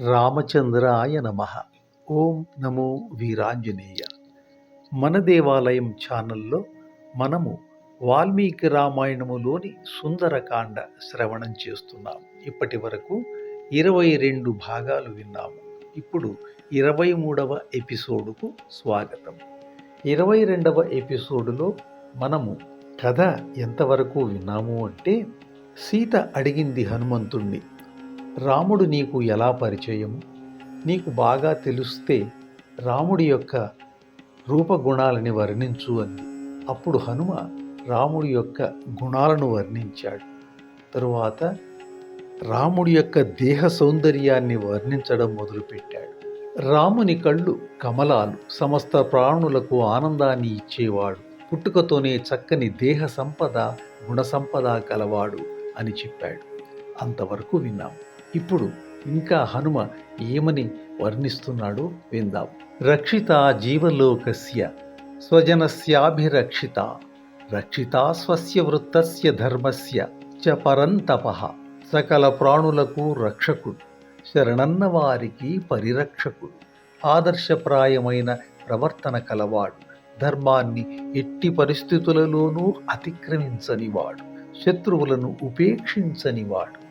రామచంద్రాయ నమ. ఓం నమో వీరాంజనేయ. మన దేవాలయం ఛానల్లో మనము వాల్మీకి రామాయణములోని సుందరకాండ శ్రవణం చేస్తున్నాం. ఇప్పటి వరకు ఇరవై రెండు భాగాలు విన్నాము. ఇప్పుడు ఇరవై మూడవ ఎపిసోడుకు స్వాగతం. ఇరవై రెండవ ఎపిసోడులో మనము కథ ఎంతవరకు విన్నాము అంటే సీత అడిగింది హనుమంతుణ్ణి రాముడు నీకు ఎలా పరిచయము? నీకు బాగా తెలిస్తే రాముడి యొక్క రూపగుణాలని వర్ణించు అంది. అప్పుడు హనుమ రాముడి యొక్క గుణాలను వర్ణించాడు. తరువాత రాముడి యొక్క దేహ సౌందర్యాన్ని వర్ణించడం మొదలుపెట్టాడు. రాముని కళ్ళు కమలాలు సమస్త ప్రాణులకు ఆనందాన్ని ఇచ్చేవాడు. పుట్టుకతోనే చక్కని దేహ సంపద గుణ సంపద కలవాడు అని చెప్పాడు. అంతవరకు విన్నాం. ఇప్పుడు ఇంకా హనుమ ఏమని వర్ణిస్తున్నాడో విందాం. రక్షిత జీవలోకస్య స్వజనస్యాభిరక్షిత రక్షిత స్వస్య వృత్తస్య ధర్మస్య చ పరంతప సకల ప్రాణులకు రక్షకుడు శరణన్న వారికి పరిరక్షకుడు ఆదర్శప్రాయమైన ప్రవర్తన కలవాడు ధర్మాన్ని ఎట్టి పరిస్థితులలోనూ అతిక్రమించనివాడు శత్రువులను ఉపేక్షించనివాడు.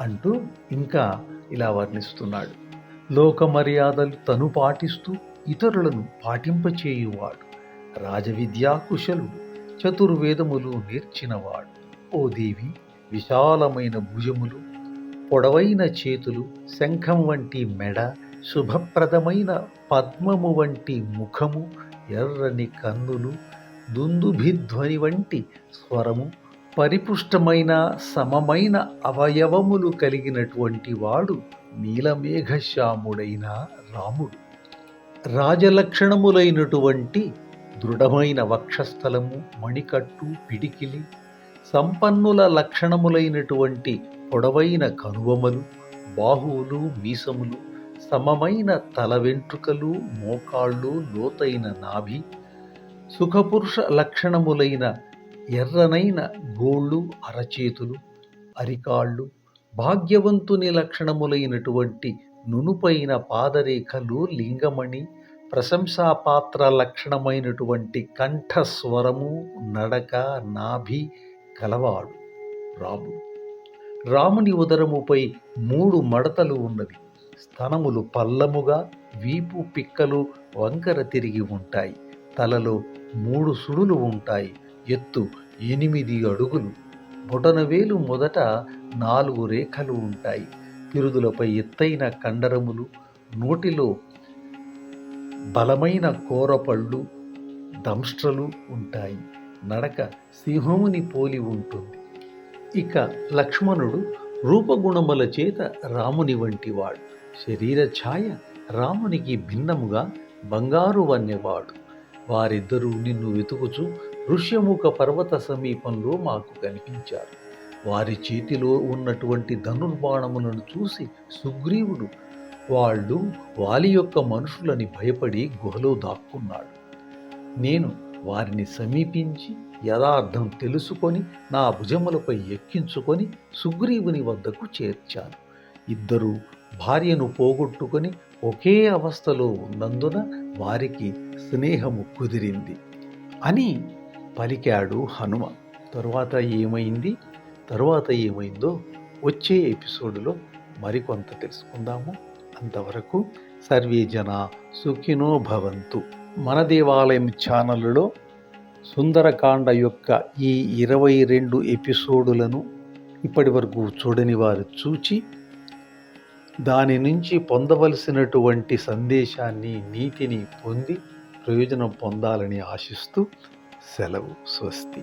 అంటూ ఇంకా ఇలా వర్ణిస్తున్నాడు. లోక మర్యాదలు తను పాటిస్తూ ఇతరులను పాటింపచేయువాడు. రాజవిద్యాకుశలు చతుర్వేదములు నేర్చినవాడు. ఓ దేవి విశాలమైన భుజములు పొడవైన చేతులు శంఖం వంటి మెడ శుభప్రదమైన పద్మము వంటి ముఖము ఎర్రని కన్నులు దుందుభిధ్వని వంటి స్వరము పరిపుష్టమైన సమమైన అవయవములు కలిగినటువంటి వాడు నీలమేఘశ్యాముడైన రాముడు. రాజలక్షణములైనటువంటి దృఢమైన వక్షస్థలము మణికట్టు పిడికిలి సంపన్నుల లక్షణములైనటువంటి పొడవైన కనుబొమలు బాహువులు మీసములు సమమైన తల వెంట్రుకలు మోకాళ్ళు లోతైన నాభి సుఖపురుష లక్షణములైన ఎర్రనైన గోళ్ళు అరచేతులు అరికాళ్ళు భాగ్యవంతుని లక్షణములైనటువంటి నునుపైన పాదరేఖలు లింగమణి ప్రశంసాపాత్ర లక్షణమైనటువంటి కంఠస్వరము నడక నాభి కలవాడు రాముడు రాముని ఉదరముపై మూడు మడతలు ఉన్నవి. స్తనములు పల్లముగా వీపు పిక్కలు వంకర తిరిగి ఉంటాయి. తలలో మూడు సుడులు ఉంటాయి. ఎత్తు ఎనిమిది అడుగులు. బొటనవేలు మొదట నాలుగు రేఖలు ఉంటాయి. పిరుదులపై ఎత్తైన కండరములు నోటిలో బలమైన కూరపళ్ళు దంష్ట్రలు ఉంటాయి. నడక సింహముని పోలి ఉంటుంది. ఇక లక్ష్మణుడు రూపగుణముల చేత రాముని వంటివాడు. శరీర ఛాయ రామునికి భిన్నముగా బంగారు వన్నెవాడు. వారిద్దరూ నిన్ను వెతుకుచు ఋష్యముఖ పర్వత సమీపంలో మాకు కనిపించారు. వారి చేతిలో ఉన్నటువంటి ధనుర్బాణములను చూసి సుగ్రీవుడు వాళ్ళు వాలి యొక్క మనుషులని భయపడి గుహలో దాక్కున్నాడు. నేను వారిని సమీపించి యథార్థం తెలుసుకొని నా భుజములపై ఎక్కించుకొని సుగ్రీవుని వద్దకు చేర్చాను. ఇద్దరు భార్యను పోగొట్టుకొని ఒకే అవస్థలో ఉన్నందున వారికి స్నేహము కుదిరింది అని పలికాడు హనుమ. తరువాత ఏమైంది? తరువాత ఏమైందో వచ్చే ఎపిసోడ్లో మరికొంత తెలుసుకుందాము. అంతవరకు సర్వే జన సుఖినో భవంతు. మన దేవాలయం ఛానల్లో సుందరకాండ యొక్క ఈ ఇరవై రెండు ఎపిసోడులను ఇప్పటి వరకు చూడని వారు చూచి దాని నుంచి పొందవలసినటువంటి సందేశాన్ని నీతిని పొంది ప్రయోజనం పొందాలని ఆశిస్తూ సెలవు స్వస్తి